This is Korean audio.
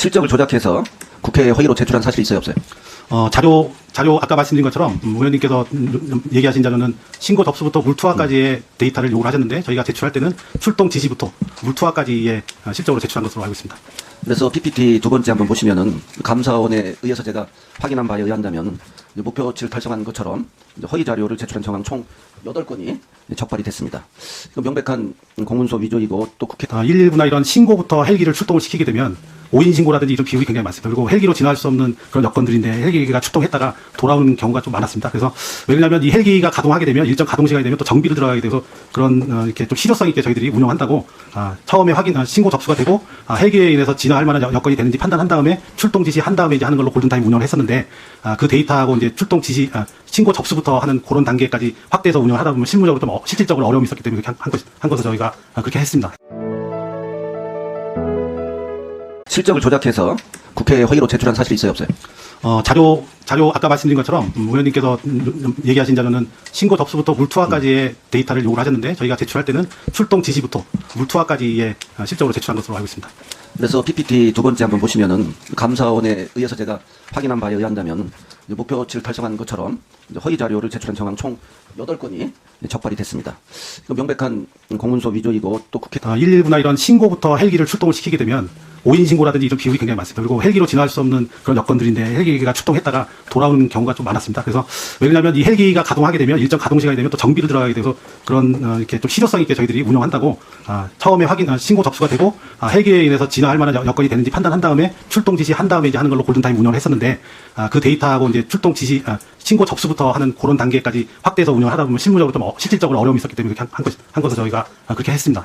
실적을 조작해서 국회에 허위로 제출한 사실이 있어요 없어요? 어, 자료, 자료 아까 말씀드린 것처럼 음, 의원님께서 음, 얘기하신 자료는 신고 접수부터 물투하까지의 데이터를 요구를 하셨는데 저희가 제출할 때는 출동 지시부터 물투하까지의 어, 실적으로 제출한 것으로 알고 있습니다. 그래서 PPT 두 번째 한번 보시면은 감사원에 의해서 제가 확인한 바에 의한다면 목표치를 달성한 것처럼 허위 자료를 제출한 정황 총 8건이 적발이 됐습니다. 이거 명백한 공문서 위조이고 또 국회 어, 119나 이런 신고부터 헬기를 출동을 시키게 되면 5인 신고라든지 이런 비용이 굉장히 많습니다. 그리고 헬기로 진화할 수 없는 그런 여건들인데 헬기가 출동했다가 돌아오는 경우가 좀 많았습니다. 그래서 왜냐하면 이 헬기가 가동하게 되면 일정 가동 시간이 되면 또 정비를 들어가게 돼서 그런 어, 이렇게 좀 실효성 있게 저희들이 운영한다고 아, 처음에 확인 아, 신고 접수가 되고 아, 헬기에 인해서 진화할 만한 여- 여건이 되는지 판단한 다음에 출동 지시 한 다음에 이제 하는 걸로 골든타임 운영을 했었는데 아, 그 데이터하고 이제 출동 지시 아, 신고 접수부터 하는 그런 단계까지 확대해서 운영을 하다 보면 실무적으로 좀 어, 실질적으로 어려움이 있었기 때문에 그렇게 한, 한, 것, 한 것을 저희가 아, 그렇게 했습니다. 실적을 조작해서 국회에 허위로 제출한 사실이 있어요 없어요? 어, 자료, 자료, 아까 말씀드린 것처럼, 음, 의원님께서 음, 음, 얘기하신 자료는 신고 접수부터 물투하까지의 데이터를 요구를 하셨는데, 저희가 제출할 때는 출동 지시부터 물투하까지의 어, 실적으로 제출한 것으로 알고 있습니다. 그래서 PPT 두 번째 한번 보시면은 감사원에 의해서 제가 확인한 바에 의한다면 목표치를 달성한 것처럼 허위 자료를 제출한 정황 총 8건이 적발이 됐습니다. 명백한 공문서 위조이고 또 국회 어, 119나 이런 신고부터 헬기를 출동을 시키게 되면 5인 신고라든지 이런 비용이 굉장히 많습니다. 그리고 헬기로 진화할 수 없는 그런 여건들인데 헬기가 출동했다가 돌아오는 경우가 좀 많았습니다. 그래서 왜냐하면 이 헬기가 가동하게 되면 일정 가동 시간이 되면 또 정비를 들어가게 돼서 그런 어, 이렇게 좀 실효성 있게 저희들이 운영한다고 아, 처음에 확인 아, 신고 접수가 되고 아, 헬기에 인해서 진화할 만한 여- 여건이 되는지 판단한 다음에 출동 지시 한 다음에 이제 하는 걸로 골든 타임 운영을 했었는데 아, 그 데이터하고 이제 출동 지시 아, 신고 접수부터 하는 그런 단계까지 확대해서 운영을 하다 보면 실무적으로 좀 어, 실질적으로 어려움이 있었기 때문에 그렇게 한, 한, 것, 한 것을 저희가 아, 그렇게 했습니다.